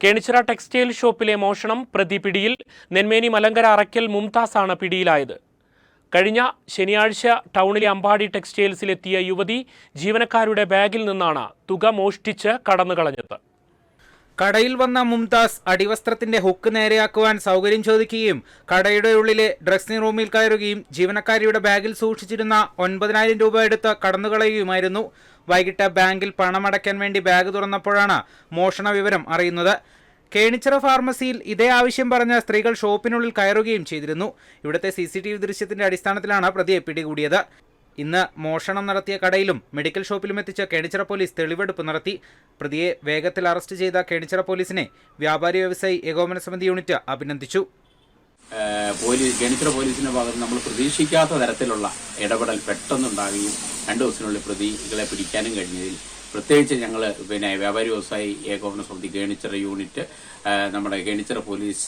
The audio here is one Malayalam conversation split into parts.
കേണിച്ചിറ ടെക്സ്റ്റൈൽ ഷോപ്പിലെ മോഷണം പ്രതി പിടിയിൽ നെന്മേനി മലങ്കര അറയ്ക്കൽ ആണ് പിടിയിലായത്. കഴിഞ്ഞ ശനിയാഴ്ച ടൗണിലെ അമ്പാടി ടെക്സ്റ്റൈൽസിലെത്തിയ യുവതി ജീവനക്കാരുടെ ബാഗിൽ നിന്നാണ് തുക മോഷ്ടിച്ച് കടന്നുകളഞ്ഞത്. കടയിൽ വന്ന മുംതാസ് അടിവസ്ത്രത്തിന്റെ ഹുക്ക് നേരെയാക്കുവാൻ സൗകര്യം ചോദിക്കുകയും കടയുടെ ഉള്ളിലെ ഡ്രസ്സിംഗ് റൂമിൽ കയറുകയും ജീവനക്കാരിയുടെ ബാഗിൽ സൂക്ഷിച്ചിരുന്ന ഒൻപതിനായിരം രൂപ എടുത്ത് കടന്നുകളയുകയുമായിരുന്നു. വൈകിട്ട് ബാങ്കിൽ പണമടയ്ക്കാൻ വേണ്ടി ബാഗ് തുറന്നപ്പോഴാണ് മോഷണ വിവരം അറിയുന്നത്. കേണിച്ചിറ ഫാർമസിയിൽ ഇതേ ആവശ്യം പറഞ്ഞ സ്ത്രീകൾ ഷോപ്പിനുള്ളിൽ കയറുകയും ചെയ്തിരുന്നു. ഇവിടുത്തെ സി സി ടി വി ദൃശ്യത്തിന്റെ അടിസ്ഥാനത്തിലാണ് പ്രതിയെ പിടികൂടിയത്. ഇന്ന് മോഷണം നടത്തിയ കടയിലും മെഡിക്കൽ ഷോപ്പിലും എത്തിച്ച കേണിച്ചിറ പോലീസ് തെളിവെടുപ്പ് നടത്തി. പ്രതിയെ വേഗത്തിൽ അറസ്റ്റ് ചെയ്ത കേണിച്ചിറ പോലീസിനെ വ്യാപാരി വ്യവസായി ഏകോപന സമിതി യൂണിറ്റ് അഭിനന്ദിച്ചു. പോലീസ് കേണിച്ചിറ പോലീസിന്റെ ഭാഗത്ത് നമ്മൾ പ്രതീക്ഷിക്കാത്ത തരത്തിലുള്ള ഇടപെടൽ പെട്ടെന്നുണ്ടാകുകയും രണ്ടു ദിവസത്തിനുള്ളിൽ പ്രതികളെ പിടിക്കാനും കഴിഞ്ഞതിൽ പ്രത്യേകിച്ച് ഞങ്ങൾ പിന്നെ വ്യാപാരി വ്യവസായി ഏകോപന സമിതി കേണിച്ചിറ യൂണിറ്റ് നമ്മുടെ കേണിച്ചിറ പോലീസ്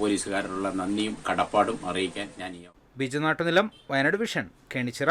പോലീസുകാരോടുള്ള നന്ദിയും കടപ്പാടും അറിയിക്കാൻ ഞാൻ ബിജു നാട്ടുനിലം വയനാട് വിഷൻ കേണിച്ചിറ.